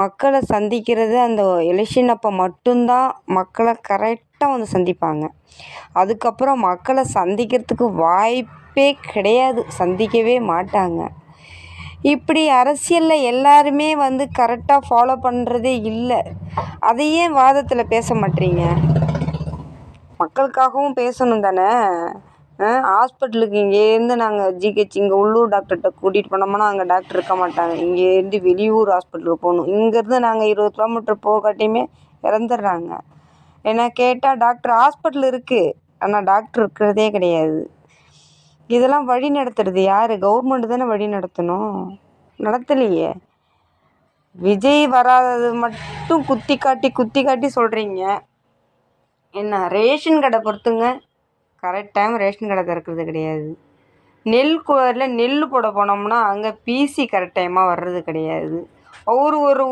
மக்களை சந்திக்கிறது அந்த எலெக்ஷன் அப்போ மட்டும்தான் மக்களை கரெக்டாக வந்து சந்திப்பாங்க. அதுக்கப்புறம் மக்களை சந்திக்கிறதுக்கு வாய்ப்பே கிடையாது. சந்திக்கவே மாட்டாங்க. இப்படி அரசியலில் எல்லாருமே வந்து கரெக்டாக ஃபாலோ பண்ணுறதே இல்லை. அதை ஏன் வாதத்தில் பேச மாட்டேறீங்க மக்களுக்காகவும் பேசணும் தானே? ஹாஸ்பிட்டலுக்கு இங்கேருந்து நாங்கள் ஜிஹெச் இங்கே உள்ளூர் டாக்டர்கிட்ட கூட்டிகிட்டு போனோம்னா அங்கே டாக்டர் இருக்க மாட்டாங்க. இங்கேருந்து வெளியூர் ஹாஸ்பிட்டலுக்கு போகணும். இங்கேருந்து நாங்கள் இருபது கிலோமீட்டர் போகாட்டியுமே இறந்துடுறாங்க. ஏன்னா கேட்டால் டாக்டர் ஹாஸ்பிட்டல் இருக்குது ஆனால் டாக்டர் இருக்கிறதே கிடையாது. இதெல்லாம் வழி நடத்துறது யார்? கவர்மெண்ட் தானே வழி நடத்தணும். நடத்தலையே. விஜய் வராதது மட்டும் குத்தி காட்டி குத்தி காட்டி சொல்கிறீங்க என்ன ரேஷன் கடை பொறுத்துங்க. கரெக்ட் டைம் ரேஷன் கடை திறக்கிறது கிடையாது. நெல் குவாரியில் நெல் போட போனோம்னா அங்கே பிசி கரெக்ட் டைமாக வர்றது கிடையாது. ஒரு ஒரு ஊர்